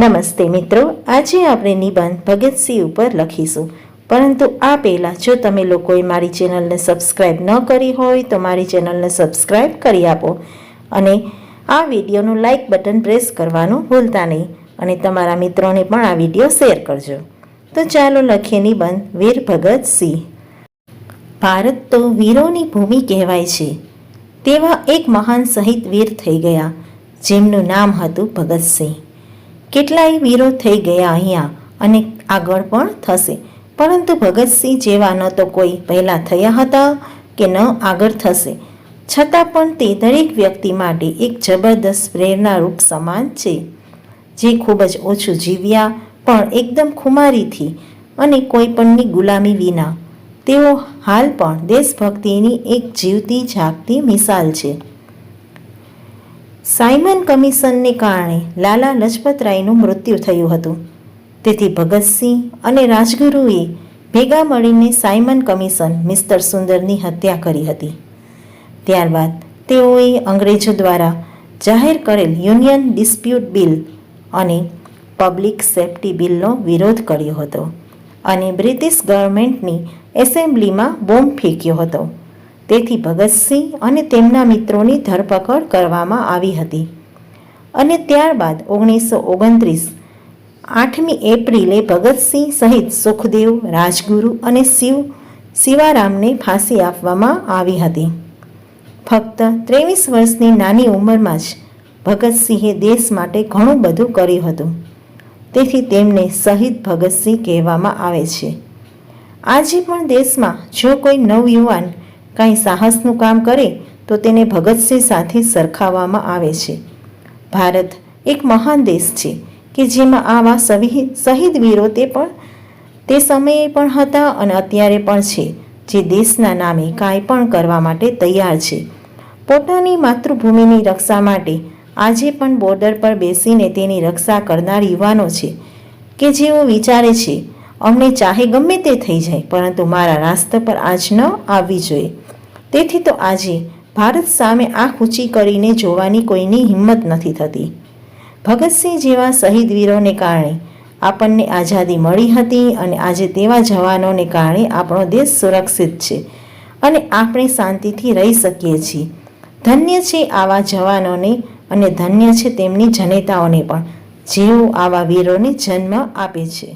નમસ્તે મિત્રો, આજે આપણે નિબંધ ભગતસિંહ ઉપર લખીશું. પરંતુ આ પહેલાં, જો તમે લોકોએ મારી ચેનલને સબસ્ક્રાઈબ ન કરી હોય, તો મારી ચેનલને સબસ્ક્રાઈબ કરી આપો અને આ વિડીયોનું લાઇક બટન પ્રેસ કરવાનું ભૂલતા નહીં અને તમારા મિત્રોને પણ આ વીડિયો શેર કરજો. તો ચાલો લખીએ નિબંધ, વીર ભગતસિંહ ભારત તો વીરોની ભૂમિ કહેવાય છે. તેવા એક મહાન શહીદ વીર થઈ ગયા, જેમનું નામ હતું ભગતસિંહ કેટલાય વીરો થઈ ગયા અહીંયા અને આગળ પણ થશે. પરંતુ ભગતસિંહ જેવા ન તો કોઈ પહેલાં થયા હતા કે ન આગળ થશે. છતાં પણ તે દરેક વ્યક્તિ માટે એક જબરદસ્ત પ્રેરણારૂપ સમાન છે, જે ખૂબ જ ઓછું જીવ્યા, પણ એકદમ ખુમારીથી અને કોઈ પણની ગુલામી વિના. તેઓ હાલ પણ દેશભક્તિની એક જીવતી જાગતી મિસાલ છે. સાયમન કમિશનને કારણે લાલા લજપતરાયનું મૃત્યુ થયું હતું. તેથી ભગતસિંહ અને રાજગુરુએ ભેગા મળીને સાયમન કમિશન મિસ્ટર સુંદરની હત્યા કરી હતી. ત્યારબાદ તેઓએ અંગ્રેજો દ્વારા જાહેર કરેલ યુનિયન ડિસ્પ્યુટ બિલ અને પબ્લિક સેફ્ટી બિલનો વિરોધ કર્યો હતો અને બ્રિટિશ ગવર્મેન્ટની એસેમ્બલીમાં બોમ્બ ફેંક્યો હતો. તેથી ભગતસિંહ અને તેમના મિત્રોની ધરપકડ કરવામાં આવી હતી. અને ત્યારબાદ ઓગણીસો ઓગણત્રીસ આઠમી એપ્રિલે ભગતસિંહ સહિત સુખદેવ, રાજગુરુ અને શિવ, શિવારામને ફાંસી આપવામાં આવી હતી. ફક્ત ત્રેવીસ વર્ષની નાની ઉંમરમાં જ ભગતસિંહે દેશ માટે ઘણું બધું કર્યું હતું. તેથી તેમને શહીદ ભગતસિંહ કહેવામાં આવે છે. આજે પણ દેશમાં જો કોઈ નવયુવાન કાંઈ સાહસનું કામ કરે, તો તેને ભગતસિંહ સાથે સરખાવવામાં આવે છે. ભારત એક મહાન દેશ છે, કે જેમાં આવા શહીદ વીરો તે પણ, તે સમયે પણ હતા અને અત્યારે પણ છે, જે દેશના નામે કાંઈ પણ કરવા માટે તૈયાર છે. પોતાની માતૃભૂમિની રક્ષા માટે આજે પણ બોર્ડર પર બેસીને તેની રક્ષા કરનાર યુવાનો છે, કે જેઓ વિચારે છે, અમને ચાહે ગમે તે થઈ જાય, પરંતુ મારા રાસ્તા પર આજ ન આવવી જોઈએ. તેથી તો આજે ભારત સામે આંખ ઊંચી કરીને જોવાની કોઈની હિંમત નથી થતી. ભગતસિંહ જેવા શહીદ વીરોને કારણે આપણને આઝાદી મળી હતી અને આજે તેવા જવાનોને કારણે આપણો દેશ સુરક્ષિત છે અને આપણે શાંતિથી રહી શકીએ છીએ. ધન્ય છે આવા જવાનોને અને ધન્ય છે તેમની જનેતાઓને પણ જેઓ આવા વીરોને જન્મ આપે છે.